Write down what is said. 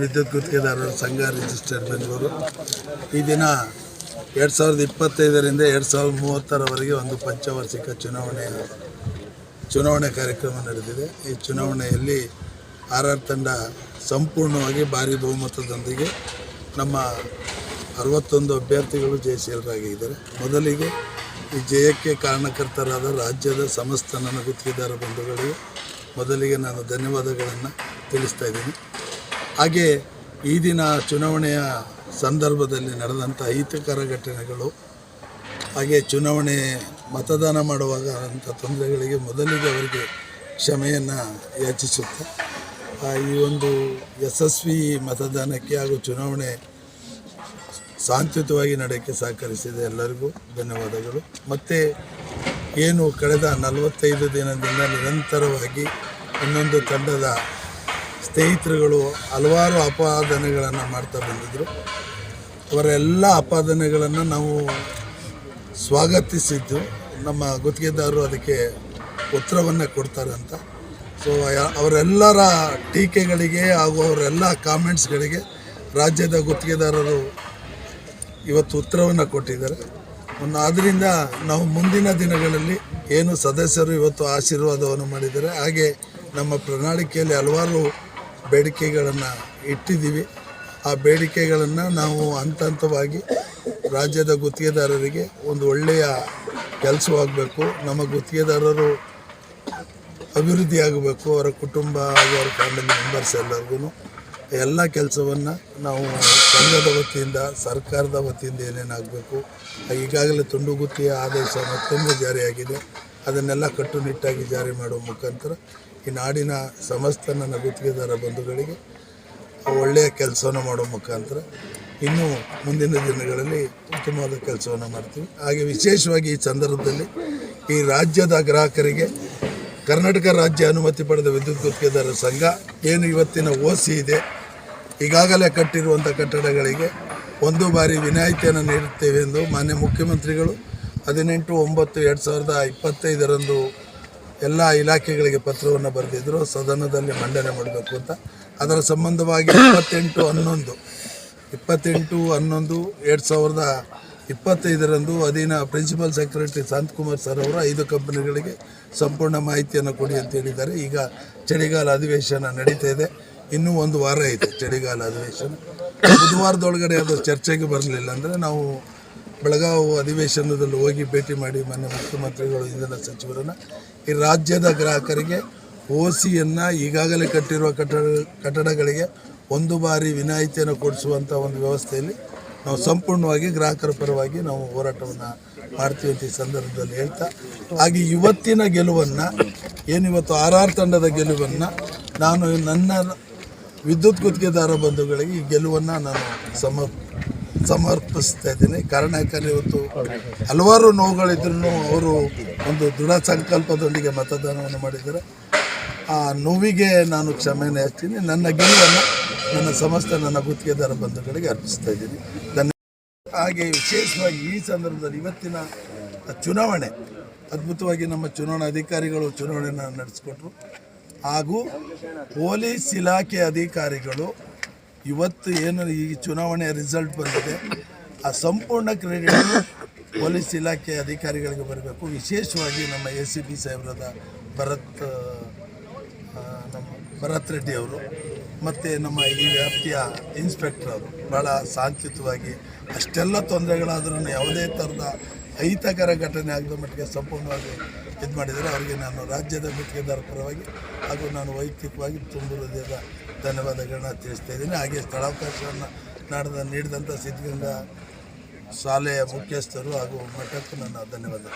ವಿದ್ಯುತ್ ಗುತ್ತಿಗೆದಾರರ, ಸಂಘ ರಿಜಿಸ್ಟರ್ಡ್ ಬೆಂಗಳೂರು. ಈ ದಿನ ಎರಡು ಸಾವಿರದ ಇಪ್ಪತ್ತೈದರಿಂದ ಎರಡು ಸಾವಿರದ ಮೂವತ್ತರವರೆಗೆ ಒಂದು ಪಂಚವಾರ್ಷಿಕ ಚುನಾವಣೆ ಚುನಾವಣೆ ಕಾರ್ಯಕ್ರಮ ನಡೆದಿದೆ. ಈ ಚುನಾವಣೆಯಲ್ಲಿ ಆರ್ ಆರ್ ತಂಡ ಸಂಪೂರ್ಣವಾಗಿ ಭಾರಿ ಬಹುಮತದೊಂದಿಗೆ ನಮ್ಮ ಅರವತ್ತೊಂದು ಅಭ್ಯರ್ಥಿಗಳು ಜಯಶೀಲರಾಗಿದ್ದಾರೆ ಮೊದಲಿಗೆ ಈ ಜಯಕ್ಕೆ ಕಾರಣಕರ್ತರಾದ ರಾಜ್ಯದ ಸಮಸ್ತ ನನ್ನ ಗುತ್ತಿಗೆದಾರ ಬಂಧುಗಳಿಗೆ ಮೊದಲಿಗೆ ನಾನು ಧನ್ಯವಾದಗಳನ್ನು ತಿಳಿಸ್ತಾ ಇದ್ದೀನಿ. ಹಾಗೆ ಈ ದಿನ ಚುನಾವಣೆಯ ಸಂದರ್ಭದಲ್ಲಿ ನಡೆದಂಥ ಅಹಿತಕರ ಘಟನೆಗಳು, ಹಾಗೆ ಚುನಾವಣೆ ಮತದಾನ ಮಾಡುವಾಗ ಅಂಥ ತೊಂದರೆಗಳಿಗೆ ಮೊದಲಿಗೆ ಅವರಿಗೆ ಕ್ಷಮೆಯನ್ನು ಯಾಚಿಸುತ್ತೆ. ಈ ಒಂದು ಯಶಸ್ವಿ ಮತದಾನಕ್ಕೆ ಹಾಗೂ ಚುನಾವಣೆ ಶಾಂತಿಯುತವಾಗಿ ನಡೆಯೋಕ್ಕೆ ಸಹಕರಿಸಿದ ಎಲ್ಲರಿಗೂ ಧನ್ಯವಾದಗಳು. ಮತ್ತು ಏನು ಕಳೆದ ನಲವತ್ತೈದು ದಿನದಿಂದ ನಿರಂತರವಾಗಿ ಇನ್ನೊಂದು ತಂಡದ ಸ್ನೇಹಿತರುಗಳು ಹಲವಾರು ಅಪಾದನೆಗಳನ್ನು ಮಾಡ್ತಾ ಬಂದಿದ್ದರು ಅವರ ಎಲ್ಲ ಅಪಾದನೆಗಳನ್ನು ನಾವು ಸ್ವಾಗತಿಸಿದ್ದು. ನಮ್ಮ ಗುತ್ತಿಗೆದಾರರು ಅದಕ್ಕೆ ಉತ್ತರವನ್ನು ಕೊಡ್ತಾರೆ ಅಂತ. ಸೊ ಅವರೆಲ್ಲರ ಟೀಕೆಗಳಿಗೆ ಹಾಗೂ ಅವರೆಲ್ಲ ಕಾಮೆಂಟ್ಸ್ಗಳಿಗೆ ರಾಜ್ಯದ ಗುತ್ತಿಗೆದಾರರು ಇವತ್ತು ಉತ್ತರವನ್ನು ಕೊಟ್ಟಿದ್ದಾರೆ. ಆದ್ದರಿಂದ ನಾವು ಮುಂದಿನ ದಿನಗಳಲ್ಲಿ ಏನು ಸದಸ್ಯರು ಇವತ್ತು ಆಶೀರ್ವಾದವನ್ನು ಮಾಡಿದ್ದಾರೆ. ಹಾಗೆ ನಮ್ಮ ಪ್ರಣಾಳಿಕೆಯಲ್ಲಿ ಹಲವಾರು ಬೇಡಿಕೆಗಳನ್ನು ಇಟ್ಟಿದ್ದೀವಿ. ಆ ಬೇಡಿಕೆಗಳನ್ನು ನಾವು ಹಂತ ಹಂತವಾಗಿ ರಾಜ್ಯದ ಗುತ್ತಿಗೆದಾರರಿಗೆ ಒಂದು ಒಳ್ಳೆಯ ಕೆಲಸವಾಗಬೇಕು. ನಮ್ಮ ಗುತ್ತಿಗೆದಾರರು ಅಭಿವೃದ್ಧಿ ಆಗಬೇಕು ಅವರ ಕುಟುಂಬ ಹಾಗೂ ಅವರ ಫ್ಯಾಮಿಲಿ ಮೆಂಬರ್ಸ್ ಎಲ್ಲರಿಗೂ ಎಲ್ಲ ಕೆಲಸವನ್ನು ನಾವು ಸಂಘದ ವತಿಯಿಂದ, ಸರ್ಕಾರದ ವತಿಯಿಂದ ಏನೇನಾಗಬೇಕು. ಈಗಾಗಲೇ ತುಂಡು ಗುತ್ತಿಗೆ ಆದೇಶ ಮತ್ತೊಂದು ಜಾರಿಯಾಗಿದೆ. ಅದನ್ನೆಲ್ಲ ಕಟ್ಟುನಿಟ್ಟಾಗಿ ಜಾರಿ ಮಾಡುವ ಮುಖಾಂತರ ಈ ನಾಡಿನ ಸಮಸ್ತ ನನ್ನ ಗುತ್ತಿಗೆದಾರ ಬಂಧುಗಳಿಗೆ ಒಳ್ಳೆಯ ಕೆಲಸವನ್ನು ಮಾಡೋ ಮುಖಾಂತರ ಇನ್ನೂ ಮುಂದಿನ ದಿನಗಳಲ್ಲಿ ಉತ್ತಮವಾದ ಕೆಲಸವನ್ನು ಮಾಡ್ತೀವಿ. ಹಾಗೆ ವಿಶೇಷವಾಗಿ ಈ ಸಂದರ್ಭದಲ್ಲಿ ಈ ರಾಜ್ಯದ ಗ್ರಾಹಕರಿಗೆ ಕರ್ನಾಟಕ ರಾಜ್ಯ ಅನುಮತಿ ಪಡೆದ ವಿದ್ಯುತ್ ಗುತ್ತಿಗೆದಾರರ ಸಂಘ ಏನು ಇವತ್ತಿನ ಓಸಿ ಇದೆ, ಈಗಾಗಲೇ ಕಟ್ಟಿರುವಂಥ ಕಟ್ಟಡಗಳಿಗೆ ಒಂದು ಬಾರಿ ವಿನಾಯಿತಿಯನ್ನು ನೀಡುತ್ತೇವೆ ಎಂದು ಮಾನ್ಯ ಮುಖ್ಯಮಂತ್ರಿಗಳು ಹದಿನೆಂಟು, ಒಂಬತ್ತು, ಎರಡು ಸಾವಿರದ ಇಪ್ಪತ್ತೈದರಂದು ಎಲ್ಲ ಇಲಾಖೆಗಳಿಗೆ ಪತ್ರವನ್ನು ಬರೆದಿದ್ದರು ಸದನದಲ್ಲಿ ಮಂಡನೆ ಮಾಡಬೇಕು ಅಂತ. ಅದರ ಸಂಬಂಧವಾಗಿ ಇಪ್ಪತ್ತೆಂಟು, ಹನ್ನೊಂದು ಇಪ್ಪತ್ತೆಂಟು, ಹನ್ನೊಂದು, ಎರಡು ಸಾವಿರದ ಇಪ್ಪತ್ತೈದರಂದು ಅಧೀನ ಪ್ರಿನ್ಸಿಪಲ್ ಸೆಕ್ರೆಟರಿ ಶಾಂತಕುಮಾರ್ ಸರ್ ಅವರು ಐದು ಕಂಪನಿಗಳಿಗೆ ಸಂಪೂರ್ಣ ಮಾಹಿತಿಯನ್ನು ಕೊಡಿ ಅಂತ ಹೇಳಿದ್ದಾರೆ. ಈಗ ಚಳಿಗಾಲ ಅಧಿವೇಶನ ನಡೀತಾ ಇದೆ. ಇನ್ನೂ ಒಂದು ವಾರ ಇದೆ ಚಳಿಗಾಲ ಅಧಿವೇಶನ. ಬುಧವಾರದೊಳಗಡೆ ಅದು ಚರ್ಚೆಗೆ ಬರಲಿಲ್ಲ ಅಂದರೆ ನಾವು ಬೆಳಗಾವಿ ಅಧಿವೇಶನದಲ್ಲಿ ಹೋಗಿ ಭೇಟಿ ಮಾಡಿ ಮಾನ್ಯ ಮುಖ್ಯಮಂತ್ರಿಗಳು ಇಂಧನ ಸಚಿವರನ್ನು, ಈ ರಾಜ್ಯದ ಗ್ರಾಹಕರಿಗೆ ಓಸಿಯನ್ನು ಈಗಾಗಲೇ ಕಟ್ಟಿರುವ ಕಟ್ಟಡ, ಕಟ್ಟಡಗಳಿಗೆ ಒಂದು ಬಾರಿ ವಿನಾಯಿತಿಯನ್ನು ಕೊಡಿಸುವಂಥ ಒಂದು ವ್ಯವಸ್ಥೆಯಲ್ಲಿ ನಾವು ಸಂಪೂರ್ಣವಾಗಿ ಗ್ರಾಹಕರ ಪರವಾಗಿ ನಾವು ಹೋರಾಟವನ್ನು ಮಾಡ್ತೀವಿ ಅಂತ ಈ ಸಂದರ್ಭದಲ್ಲಿ ಹೇಳ್ತಾ, ಹಾಗೆ ಇವತ್ತಿನ ಗೆಲುವನ್ನು ಏನಿವತ್ತು ಆರ್ ಆರ್ ತಂಡದ ಗೆಲುವನ್ನು ನಾನು ನನ್ನ ವಿದ್ಯುತ್ ಗುತ್ತಿಗೆದಾರ ಬಂಧುಗಳಿಗೆ ಈ ಗೆಲುವನ್ನು ನಾನು ಸಮ ಸಮರ್ಪಿಸ್ತಾ ಇದ್ದೀನಿ ಕಾರಣ ಯಾಕಂದರೆ ಇವತ್ತು ಹಲವಾರು ನೋವುಗಳಿದ್ರೂ ಅವರು ಒಂದು ದೃಢ ಸಂಕಲ್ಪದೊಂದಿಗೆ ಮತದಾನವನ್ನು ಮಾಡಿದ್ದಾರೆ. ಆ ನೋವಿಗೆ ನಾನು ಕ್ಷಮೆಯನ್ನು ಹೇಳ್ತೀನಿ. ನನ್ನ ಗೆಲುವನ್ನು ನನ್ನ ಸಮಸ್ತ ನನ್ನ ಗುತ್ತಿಗೆದಾರ ಬಂಧುಗಳಿಗೆ ಅರ್ಪಿಸ್ತಾ ಇದ್ದೀನಿ. ಧನ್ಯ ಹಾಗೆ ವಿಶೇಷವಾಗಿ ಈ ಸಂದರ್ಭದಲ್ಲಿ ಇವತ್ತಿನ ಚುನಾವಣೆ, ಅದ್ಭುತವಾಗಿ ನಮ್ಮ ಚುನಾವಣಾ ಅಧಿಕಾರಿಗಳು ಚುನಾವಣೆಯನ್ನು ನಡೆಸಿಕೊಟ್ರು ಹಾಗೂ ಪೊಲೀಸ್ ಇಲಾಖೆ ಅಧಿಕಾರಿಗಳು ಇವತ್ತು ಏನು ಈ ಚುನಾವಣೆಯ ರಿಸಲ್ಟ್ ಬಂದಿದೆ, ಆ ಸಂಪೂರ್ಣ ಕ್ರೆಡಿಟ್ ಪೊಲೀಸ್ ಇಲಾಖೆ ಅಧಿಕಾರಿಗಳಿಗೆ ಬರಬೇಕು. ವಿಶೇಷವಾಗಿ ನಮ್ಮ ಎ ಸಿ ಪಿ ಸಾಹೇಬ್ರದ ಭರತ್ ನಮ್ಮ ಭರತ್ ರೆಡ್ಡಿ ಅವರು, ಮತ್ತು ನಮ್ಮ ಈ ವ್ಯಾಪ್ತಿಯ ಇನ್ಸ್ಪೆಕ್ಟರ್ ಅವರು ಭಾಳ ಶಾಂತಿಯುತವಾಗಿ ಅಷ್ಟೆಲ್ಲ ತೊಂದರೆಗಳಾದ್ರೂ ಯಾವುದೇ ಥರದ ಅಹಿತಕರ ಘಟನೆ ಆಗದ ಮಟ್ಟಿಗೆ ಸಂಪೂರ್ಣವಾಗಿ ಇದು ಮಾಡಿದರೆ ಅವರಿಗೆ ನಾನು ರಾಜ್ಯದ ಗುತ್ತಿಗೆದಾರ ಪರವಾಗಿ ಹಾಗೂ ನಾನು ವೈಯಕ್ತಿಕವಾಗಿ ತುಂಬ ಹೃದಯದ ಧನ್ಯವಾದಗಳನ್ನ ತಿಳಿಸ್ತಾ ಇದ್ದೀನಿ. ಹಾಗೆ ಸ್ಥಳಾವಕಾಶವನ್ನು ನಾಡಿದ ನೀಡಿದಂಥ ಸಿದ್ಧಗಂಗಾ ಶಾಲೆಯ ಮುಖ್ಯಸ್ಥರು ಹಾಗೂ ಮಠಕ್ಕೂ ನನ್ನ ಧನ್ಯವಾದ